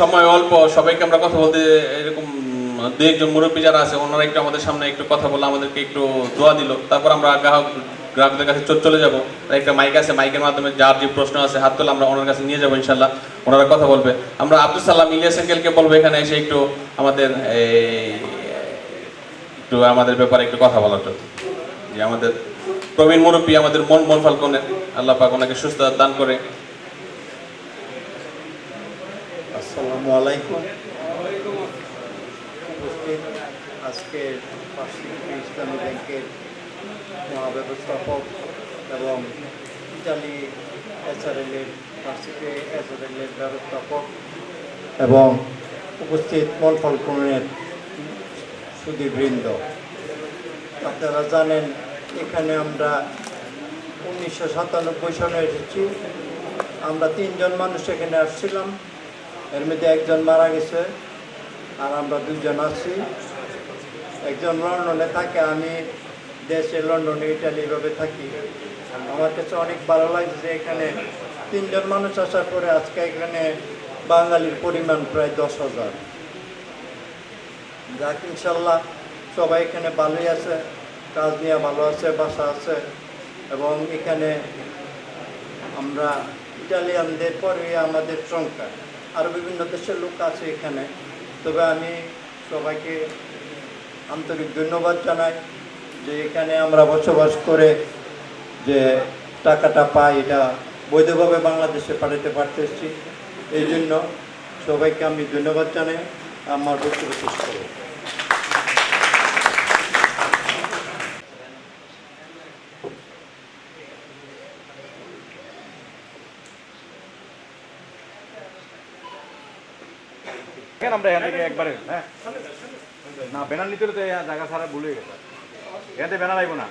সময় অল্প, সবাইকে আমরা কথা বলতে এরকম, দু একজন মুরব্বী যারা আছে, ওনারা একটু আমাদের সামনে একটু কথা বলে আমাদেরকে একটু দোয়া দিল। তারপর আমরা গ্রাহক, গ্রাহকদের কাছে চলে যাব। একটা মাইক আছে মাইকের মাধ্যমে যার যে প্রশ্ন আছে, হাত তোলা আমরা ওনার কাছে নিয়ে যাব ইনশাল্লাহ ওনারা কথা বলবে। আমরা আব্দুল সালাম, ইলিয়াস আঙ্কেলকে বলব এখানে এসে একটু আমাদের একটু আমাদের ব্যাপারে একটু কথা বলার জন্য। যে আমাদের প্রবীণ মুরব্বী, আমাদের মন মন ফাল্কনের আল্লাহ পাক ওনাকে সুস্থ দান করে। আসসালামু আলাইকুম। উপস্থিত আজকে ইসলামী ব্যাংকের মহাব্যবস্থাপক এবং ইতালি এসআরএলের পার্শ্ববর্তী এসআরএলের ব্যবস্থাপক এবং উপস্থিত মন ফলকুনের সুদীবৃন্দ আপনারা জানেন, এখানে আমরা উনিশশো সাতানব্বই সালে এসেছি আমরা তিনজন মানুষ এখানে আসছিলাম। এর মধ্যে একজন মারা গেছে, আর আমরা দুজন আছি। একজন লন্ডনে থাকে, আমি দেশে লন্ডনে, ইটালি এভাবে থাকি। আমার কাছে অনেক ভালো লাগছে যে এখানে তিনজন মানুষ আসার পরে আজকে এখানে বাঙালির পরিমাণ প্রায় দশ হাজার। যাক, ইনশাল্লাহ সবাই এখানে ভালোই আছে, কাজ নিয়ে ভালো আছে, বাসা আছে, এবং এখানে আমরা ইটালিয়ানদের পরে আমাদের সংখ্যা। আরও বিভিন্ন দেশের লোক আছে এখানে। তবে আমি সবাইকে আন্তরিক ধন্যবাদ জানাই যে এখানে আমরা বসবাস করে যে টাকাটা পাই, এটা বৈধভাবে বাংলাদেশে পাঠাতে পারতে পারতেছি। এই জন্য সবাইকে আমি ধন্যবাদ জানাই। আমার বক্তব্য শেষ কেন আমরা এখান থেকে একবারে? হ্যাঁ? না, ব্যানার নিতে তো জায়গা ছাড়া ভুলে গেছে। এখান ব্যানার আইব না।